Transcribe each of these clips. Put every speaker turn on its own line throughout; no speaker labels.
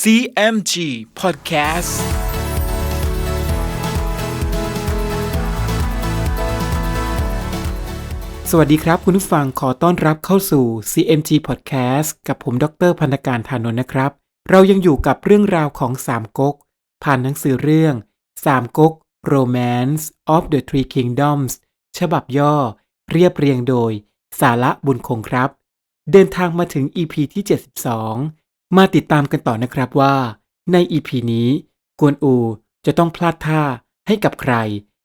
CMG Podcast
สวัสดีครับคุณผู้ฟังขอต้อนรับเข้าสู่ CMG Podcast กับผมดรพันธการธานนท์นะครับ เรายังอยู่กับเรื่องราวของสามก๊กผ่านหนังสือเรื่องสามก๊ก Romance of the Three Kingdoms ฉบับย่อ เรียบเรียงโดย สาระบุญคงครับ เดินทางมาถึง EP ที่ 72 มาติดตามกันต่อนะครับว่าใน EP นี้ กวนอูจะต้องพลาดท่าให้กับใคร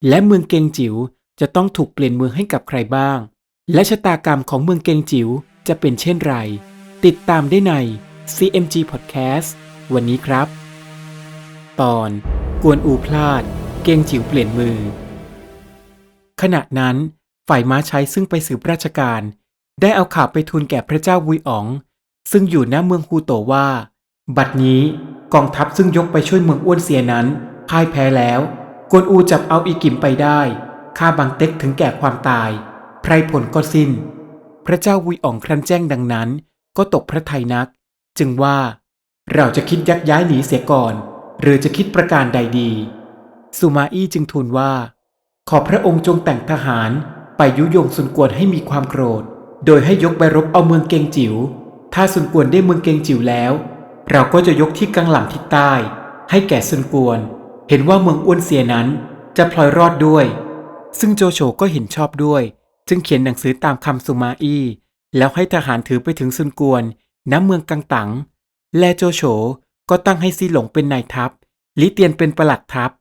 และเมืองเกงจิ๋วจะต้องถูกเปลี่ยนเมืองให้กับใครบ้าง และชะตากรรมของเมืองเกงจิ๋วจะเป็นเช่นไร ติดตามได้ใน CMG Podcast วันนี้ครับ ตอน กวนอูพลาด เกงจิ๋วเปลี่ยนมือ ขณะนั้น ฝ่ายม้าใช้ซึ่งไปสืบราชการ ได้เอาข่าวไปทูลแก่พระเจ้าวุยอ๋อง ซึ่งอยู่ณเมืองฮูโตว่า บัดนี้กองทัพซึ่งยกไปช่วยเมืองอ้วนเสียนั้นพ่ายแพ้แล้ว กวนอูจับเอาอีกิมไปได้ฆ่าบางเต็กถึงแก่ความตาย ไพรผลก็สิ้น พระเจ้าวุยอ๋องครั้นแจ้งดังนั้น ก็ตกพระทัยนัก จึงว่า เราจะคิดยักย้ายหนีเสียก่อน หรือจะคิดประการใดดี สุมาอี้จึงทูลว่า ขอพระองค์จงแต่งทหารไปยุยงสุนกวนให้มีความโกรธ โดยให้ยกไปรบเอาเมืองเกงจิว๋ว ถ้าสุนกวนได้เมืองเกงจิ๋วแล้ว เราก็จะยกที่กังหลังทิศใต้ ให้แก่สุนกวน เห็นว่าเมืองอ้วนเสียนั้นจะพลอยรอดด้วย ซึ่งโจโฉก็เห็นชอบด้วย จึงเขียนหนังสือตามคำสุมาอี้แล้วให้ทหารถือไปถึงซุนกวนณเมืองกังตัง และโจโฉก็ตั้งให้ซีหลงเป็นนายทัพ ลิเตียนเป็นประหลัดทัพ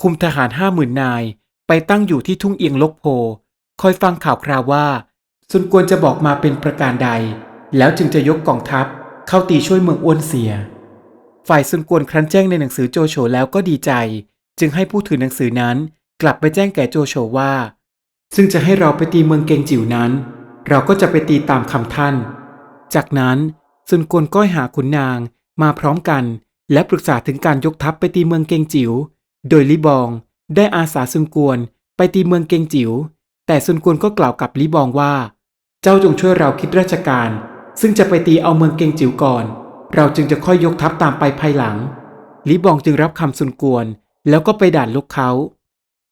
คุมทหารห้าหมื่นนาย ไปตั้งอยู่ที่ทุ่งเอียงลกโพ คอยฟังข่าวคราวว่าซุนกวนจะบอกมาเป็นประการใด แล้วจึงจะยกกองทัพเข้าตีช่วยเมืองอ้วนเสีย ฝ่ายซุนกวนครั้นแจ้งในหนังสือโจโฉแล้วก็ดีใจ จึงให้ผู้ถือหนังสือนั้นกลับไปแจ้งแก่โจโฉว่า ซึ่งจะให้เราไปตีเมืองเกงจิ๋วนั้น เราก็จะไปตีตามคำท่าน จากนั้นซุนกวนก็หาขุนนางมาพร้อมกัน และปรึกษาถึงการยกทัพไปตีเมืองเกงจิ๋ว โดยลิบองได้อาสาซุนกวนไปตีเมืองเกงจิ๋ว แต่ซุนกวนก็กล่าวกับลิบองว่า เจ้าจงช่วยเราคิดราชการ ซึ่งจะไปตีเอาเมืองเกงจิ๋วก่อน เราจึงจะค่อยยกทัพตามไปภายหลังลิบองจึงรับคำซุนกวน แล้วก็ไปด่านลกเขา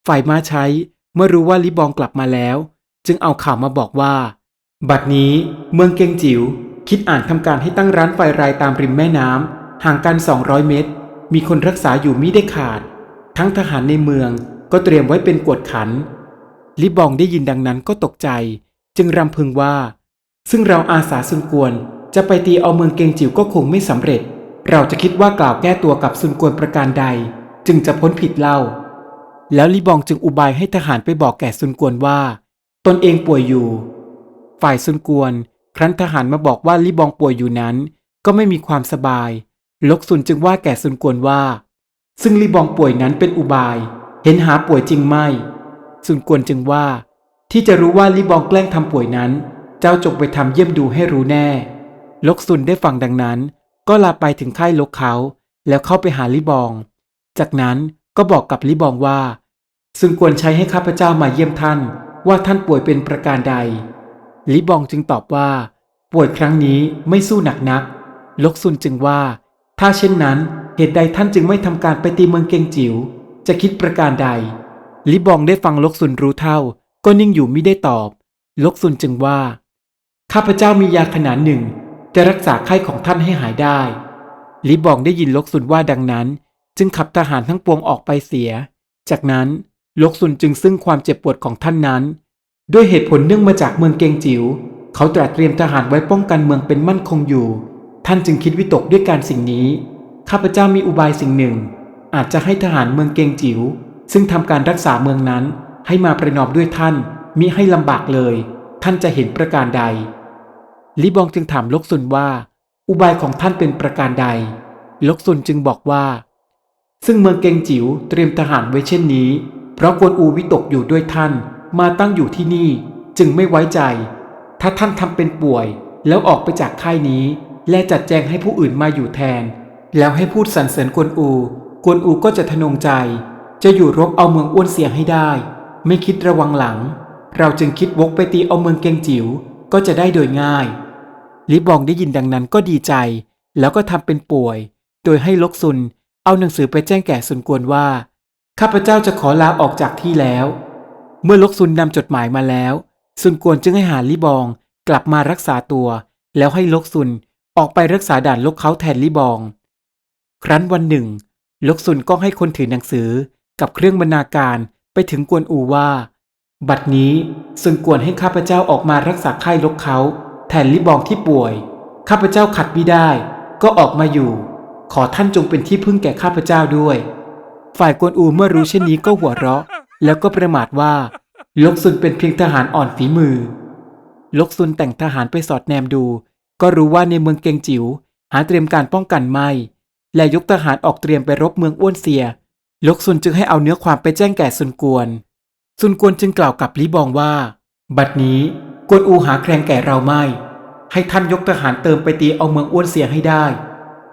ฝ่ายมาใช้เมื่อรู้ว่าลิบองกลับมาแล้ว จึงเอาข่าวมาบอกว่า บัดนี้เมืองเกงจิ๋วคิดอ่านทำการให้ตั้งร้านไฟรายตามริมแม่น้ำห่างกัน 200 เมตร มีคนรักษาอยู่มิได้ขาด ทั้งทหารในเมืองก็เตรียมไว้เป็นกวดขันลิบองได้ยินดังนั้นก็ตกใจ จึงรำพึงว่า ซึ่งเราอาสาซุนกวน จะไปตีเอาเมืองเกงจิ๋วก็คงไม่สำเร็จ เราจะคิดว่ากล่าวแก้ตัวกับซุนกวนประการใด จึงจะพ้นผิดเล่า แล้วลิบองจึงอุบายให้ทหารไปบอกแก่ซุนกวนว่า ตนเองป่วยอยู่ ฝ่ายซุนกวน ครั้นทหารมาบอกว่าลิบองป่วยอยู่นั้น ก็ไม่มีความสบาย ลกซุนจึงว่าแก่ซุนกวนว่า ซึ่งลิบองป่วยนั้นเป็นอุบาย เห็นหาป่วยจริงไม่ซุนกวนจึงว่า ที่จะรู้ว่าลิบองแกล้งทำป่วยนั้น เจ้าจงไปทำเยี่ยมดูให้รู้แน่ ลกซุนได้ฟังดังนั้น ก็ลาไปถึงค่ายลกเขา แล้วเข้าไปหาลิบอง จากนั้นก็บอกกับลิบองว่า ซึ่งควรใช้ให้ข้าพเจ้ามาเยี่ยมท่าน ว่าท่านป่วยเป็นประการใด ลิบองจึงตอบว่า ป่วยครั้งนี้ไม่สู้หนักนัก ลกซุนจึงว่า ถ้าเช่นนั้นเหตุใดท่านจึงไม่ทำการไปตีเมืองเกงจิว๋วจะคิดประการใด ลิบองได้ฟังลกซุนรู้เท่า ก็นิ่งอยู่ไม่ได้ตอบ ลกซุนจึงว่า ข้าพเจ้ามียาขนาดหนึ่ง จะรักษาไข้ของท่านให้หายได้ ลิบองได้ยินลกซุนว่าดังนั้น จึงขับทหารทั้งปวงออกไปเสีย จากนั้นลกซุนจึงซึ่งความเจ็บปวดของท่านนั้น ด้วยเหตุผลเนื่องมาจากเมืองเกงจิว๋วเขาตรัสเตรียมทหารไว้ป้องกันเมืองเป็นมั่นคงอยู่ ท่านจึงคิดวิตกด้วยการสิ่งนี้ ข้าพเจ้ามีอุบายสิ่งหนึ่ง อาจจะให้ทหารเมืองเกงจิว๋วซึ่งทำการรักษาเมืองนั้นให้มาประนอมด้วยท่านมิให้ลำบากเลย ท่านจะเห็นประการใด ลิบองจึงถามลกซุนว่า อุบายของท่านเป็นประการใด ลกซุนจึงบอกว่า ซึ่งเมืองเกงจิ๋วเตรียมทหารไว้เช่นนี้ เพราะกวนอูวิตกอยู่ด้วยท่านมาตั้งอยู่ที่นี่ จึงไม่ไว้ใจ ถ้าท่านทำเป็นป่วย แล้วออกไปจากค่ายนี้ และจัดแจงให้ผู้อื่นมาอยู่แทน แล้วให้พูดสรรเสริญกวนอู กวนอูก็จะทะนงใจ จะอยู่รบเอาเมืองอ้วนเสียงให้ได้ ไม่คิดระวังหลัง เราจึงคิดวกไปตีเอาเมืองเกงจิ๋วก็จะได้โดยง่าย ลิบองได้ยินดังนั้นก็ดีใจ แล้วก็ทำเป็นป่วย โดยให้ลกซุนเอาหนังสือไปแจ้งแก่ซุนกวนว่า ข้าพเจ้าจะขอลาออกจากที่แล้ว เมื่อลกซุนนำจดหมายมาแล้วซุนกวนจึงให้หาลิบองกลับมารักษาตัว แล้วให้ลกซุนออกไปรักษาด่านลกเขาแทนลิบอง ครั้นวันหนึ่ง ลกซุนก็ให้คนถือหนังสือกับเครื่องบรรณาการไปถึงกวนอูว่า บัดนี้ซุนกวนให้ข้าพเจ้าออกมารักษาไข้ลกเขา แทนลิบองที่ป่วย ข้าพเจ้าขัดไม่ได้ ก็ออกมาอยู่ ขอท่านจงเป็นที่พึ่งแก่ข้าพเจ้าด้วย ฝ่ายกวนอูเมื่อรู้เช่นนี้ก็หัวเราะ แล้วก็ประมาทว่า ลกซุนเป็นเพียงทหารอ่อนฝีมือ ลกซุนแต่งทหารไปสอดแนมดู ก็รู้ว่าในเมืองเกงจิ๋วหาเตรียมการป้องกันไม่ และยกทหารออกเตรียมไปรบเมืองอ้วนเซีย ลกซุนจึงให้เอาเนื้อความไปแจ้งแก่ซุนกวน ซุนกวนจึงกล่าวกับลิบองว่า บัดนี้ กวนอูหาแคลงแก่เราไม่ ให้ท่านยกทหารเติมไปตีเอาเมืองอ้วนเสียให้ได้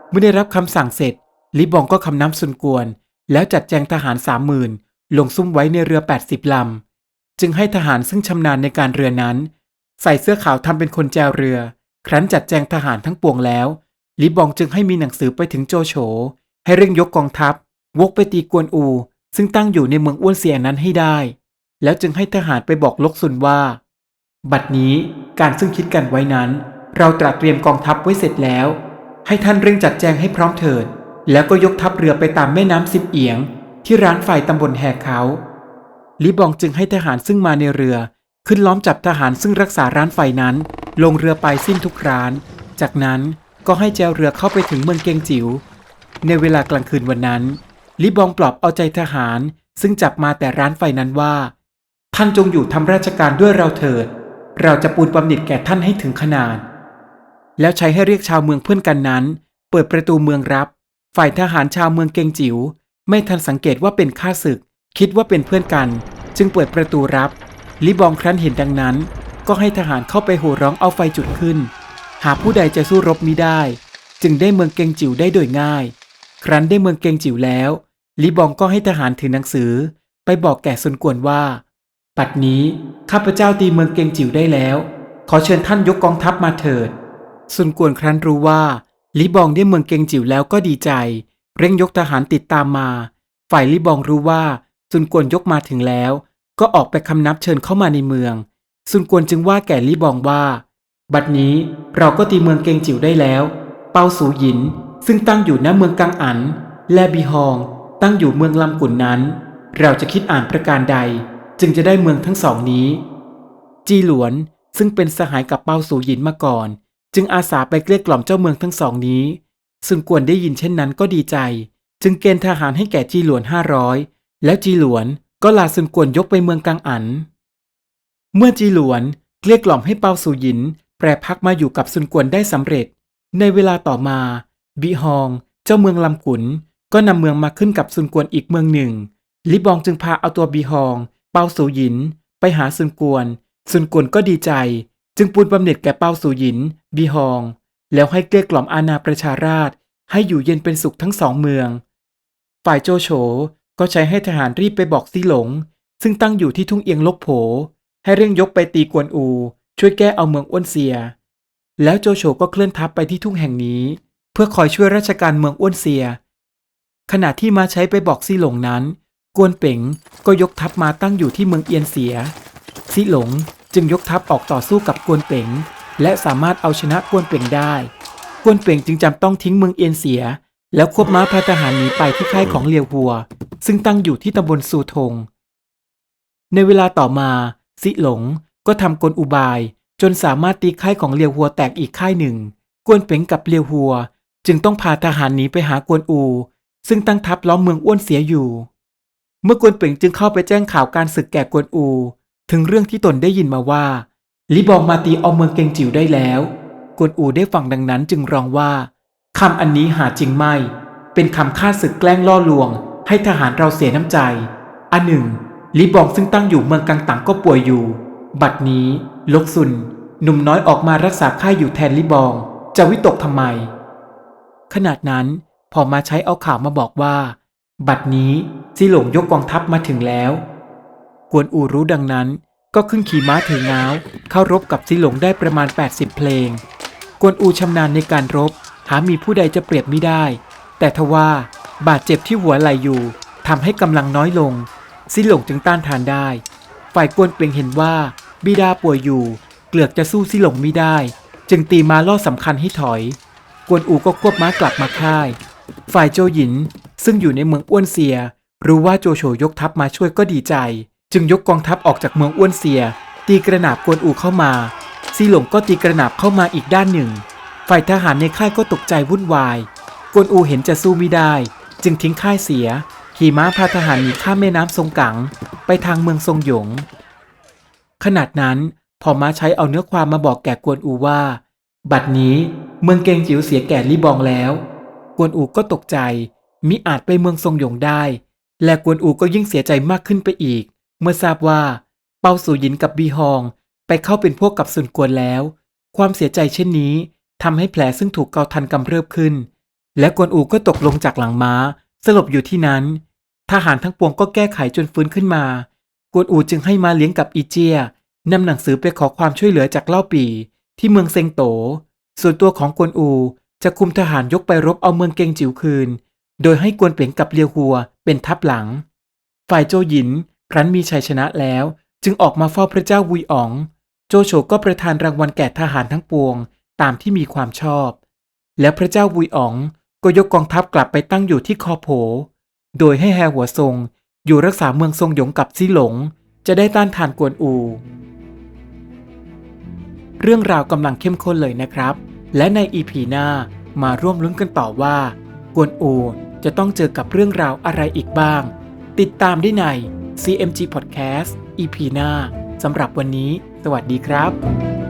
เมื่อได้รับคำสั่งเสร็จ ลิบองก็คำน้ำซุนกวน แล้วจัดแจงทหารสามหมื่นลงซุ่มไว้ในเรือ 80ลำ จึงให้ทหารซึ่งชำนาญในการเรือนั้น ใส่เสื้อขาวทำเป็นคนแจวเรือ ครั้นจัดแจงทหารทั้งปวงแล้ว ลิบองจึงให้มีหนังสือไปถึงโจโฉ ให้เร่งยกกองทัพ วกไปตีกวนอู ซึ่งตั้งอยู่ในเมืองอ้วนเสียนั้นให้ได้ แล้วจึงให้ทหารไปบอกลกซุนว่า บัดนี้การซึ่งคิดกันไว้นั้น เราตระเตรียมกองทัพไว้เสร็จแล้ว ให้ท่านเร่งจัดแจงให้พร้อมเถิด แล้วก็ยกทัพเรือไปตามแม่น้ำสิบเอียง ที่ร้านไฟตำบลแหกเขาลิบองจึงให้ทหารซึ่งมาในเรือ ขึ้นล้อมจับทหารซึ่งรักษาร้านไฟนั้น ลงเรือไปสิ้นทุกร้าน จากนั้นก็ให้แจวเรือเข้าไปถึงเมืองเกงจิ๋วในเวลากลางคืนวันนั้นลิบองปลอบเอาใจทหารซึ่งจับมาแต่ร้านไฟนั้นว่า ท่านจงอยู่ทำราชการด้วยเราเถิด เราจะปูนบำเหน็จแก่ท่านให้ถึงขนาด แล้วใช้ให้เรียกชาวเมืองเพื่อนกันนั้น เปิดประตูเมืองรับ ฝ่ายทหารชาวเมืองเกงจิ๋วไม่ทันสังเกตว่าเป็นข้าศึก คิดว่าเป็นเพื่อนกัน จึงเปิดประตูรับ ลิบองครั้นเห็นดังนั้น ก็ให้ทหารเข้าไปโห่ร้องเอาไฟจุดขึ้น หาผู้ใดจะสู้รบมิได้ จึงได้เมืองเกงจิ๋วได้โดยง่าย ครั้นได้เมืองเกงจิ๋วแล้วลิบองก็ให้ทหารถือหนังสือ ไปบอกแก่ซุนกวนว่า ปัดนี้ข้าพเจ้าตีเมืองเกงจิ๋วได้แล้ว ขอเชิญท่านยกกองทัพมาเถิด ซุนกวนครั้นรู้ว่าลิบองได้เมืองเกงจิ๋วแล้วก็ดีใจ เร่งยกทหารติดตามมา ฝ่ายลิบองรู้ว่าซุนกวนยกมาถึงแล้ว ก็ออกไปคำนับเชิญเข้ามาในเมือง ซุนกวนจึงว่าแก่ลิบองว่า บัดนี้เราก็ตีเมืองเกงจิ๋วได้แล้ว เปาสูหยินซึ่งตั้งอยู่ณเมืองกังอัน และบีฮอง ตั้งอยู่เมืองลำกุนนั้น เราจะคิดอ่านประการใด จึงจะได้เมืองทั้งสองนี้ จีหลวนซึ่งเป็นสหายกับเปาสูหยินมาก่อน จึงอาสาไปเกลี้ยกล่อมเจ้าเมืองทั้งสองนี้ ซึ่งกวนได้ยินเช่นนั้นก็ดีใจ จึงเกณฑ์ทหารให้แก่จีหลวนห้าร้อยแล้วจีหลวนก็ลาซึนกวนยกไปเมืองกังอัน เมื่อจีหลวนเกลี้ยกล่อมให้เปาสูหยิน แปรพักมาอยู่กับซุนกวนได้สำเร็จ ในเวลาต่อมาบีฮอง เจ้าเมืองลำขุน ก็นำเมืองมาขึ้นกับซุนกวนอีกเมืองหนึ่ง ลิบองจึงพาเอาตัวบีฮอง เปาสูหยินไปหาซุนกวน ซุนกวนก็ดีใจ จึงปูนบำเหน็จแก่เปาสูหยิน บีฮอง แล้วให้เกลี้ยกล่อมอาณาประชาราชให้อยู่เย็นเป็นสุขทั้งสองเมือง ฝ่ายโจโฉก็ใช้ให้ทหารรีบไปบอกซีหลง ซึ่งตั้งอยู่ที่ทุ่งเอียงลกโผ ให้เร่งยกไปตีกวนอู ช่วยแก้เอาเมืองอ้วนเซีย แล้วโจโฉก็เคลื่อนทัพไปที่ทุ่งแห่งนี้ เพื่อคอยช่วยราชการเมืองอ้วนเซีย ขณะที่มาใช้ไปบอกซีหลงนั้น กวนเป๋งก็ยกทัพมาตั้งอยู่ที่เมืองเอียนเสียซีหลงจึงยกทัพออกต่อสู้กับกวนเป๋ง และสามารถเอาชนะกวนเป๋งได้ กวนเป๋งจึงจำต้องทิ้งเมืองเอียนเสีย แล้วควบม้าพาทหารหนีไปที่ค่ายของเลียวหัว ซึ่งตั้งอยู่ที่ตำบลซูทง ในเวลาต่อมา ซิหลงก็ทำกลอุบาย จนสามารถตีค่ายของเลียวหัวแตกอีกค่ายหนึ่ง กวนเป๋งกับเลียวหัว จึงต้องพาทหารหนีไปหากวนอู ซึ่งตั้งทัพล้อมเมืองอ้วนเสียอยู่ เมื่อกวนเป๋งจึงเข้าไปแจ้งข่าวการศึกแก่กวนอู ถึงเรื่องที่ตนได้ยินมาว่าลิบองมาตีเอาเมืองเกงจิ๋วได้แล้ว กวนอูได้ฟังดังนั้นจึงร้องว่าคำอันนี้หาจริงไม่ เป็นคำฆ่าศึกแกล้งล่อลวง ให้ทหารเราเสียน้ำใจ อันหนึ่งลิบองซึ่งตั้งอยู่เมืองกังตังก็ป่วยอยู่ บัดนี้ ลกซุน หนุ่มน้อยออกมารักษาค่ายอยู่แทนลิบอง จะวิตกทำไม ขนาดนั้นพอมาใช้เอาข่าวมาบอกว่า บัดนี้ซีหลงยกกองทัพมาถึงแล้ว กวนอูรู้ดังนั้นก็ขึ้นขี่ม้าถือง้าวเข้ารบกับซีหลงได้ประมาณ 80 เพลง กวนอูชำนาญในการรบ หามีผู้ใดจะเปรียบไม่ได้ แต่ทว่าบาดเจ็บที่หัวไหลอยู่ทำให้กำลังน้อยลงซิหลงจึงต้านทานได้ ฝ่ายกวนเปลงเห็นว่าบิดาป่วยอยู่ เกลือกจะสู้ซิหลงไม่ได้ จึงตีม้าล่อสำคัญให้ถอย กวนอูก็ควบม้ากลับมาค่าย ฝ่ายโจหยิน ซึ่งอยู่ในเมืองอ้วนเซีย รู้ว่าโจโฉยกทัพมาช่วยก็ดีใจ จึงยกกองทัพออกจากเมืองอ้วนเซีย ตีกระหนาบกวนอูเข้ามาซีหลงก็ตีกระหนาบเข้ามาอีกด้านหนึ่ง ฝ่ายทหารในค่ายก็ตกใจวุ่นวาย กวนอูเห็นจะสู้ไม่ได้ จึงทิ้งค่ายเสีย ขี่ม้าพาทหารหนีข้ามแม่น้ำทรงกัง ไปทางเมืองทรงหยง ขนาดนั้นพอม้าใช้เอาเนื้อความมาบอกแก่กวนอูว่า บัดนี้เมืองเกงจิ๋วเสียแก่ลี่บองแล้ว กวนอูก็ตกใจ มิอาจไปเมืองทรงหยงได้ และกวนอูก็ยิ่งเสียใจมากขึ้นไปอีก เมื่อทราบว่า เปาสู่หยินกับบีฮอง ไปเข้าเป็นพวกกับสุนกวนแล้ว ความเสียใจเช่นนี้ทำให้แผลซึ่งถูกเกาทันกำเริบขึ้น และกวนอูก็ตกลงจากหลังม้า สลบอยู่ที่นั้น ทหารทั้งปวงก็แก้ไขจนฟื้นขึ้นมา กวนอูจึงให้มาเลี้ยงกับอีเจียนำหนังสือไปขอความช่วยเหลือจากเล่าปีที่เมืองเซงโต ส่วนตัวของกวนอูจะคุมทหารยกไปรบเอาเมืองเกงจิ๋วคืน โดยให้กวนเปล่งกับเลียวหัวเป็นทัพหลัง ฝ่ายโจหยินครั้นมีชัยชนะแล้ว จึงออกมาเฝ้าพระเจ้าวุยอ๋อง โจโฉก็ประทานรางวัลแก่ทหารทั้งปวงตามที่มีความชอบ และพระเจ้าวุยอ๋องก็ยกกองทัพกลับไปตั้งอยู่ที่คอโผ โดยให้แฮหัวทรงอยู่รักษาเมืองทรงหยงกับซิหลง จะได้ต้านทานกวนอู เรื่องราวกำลังเข้มข้นเลยนะครับ และในอีพีหน้ามาร่วมลุ้นกันต่อว่ากวนอู จะต้องเจอกับเรื่องราวอะไรอีกบ้าง ติดตามได้ใน CMG Podcast EP หน้าสำหรับวันนี้ สวัสดีครับ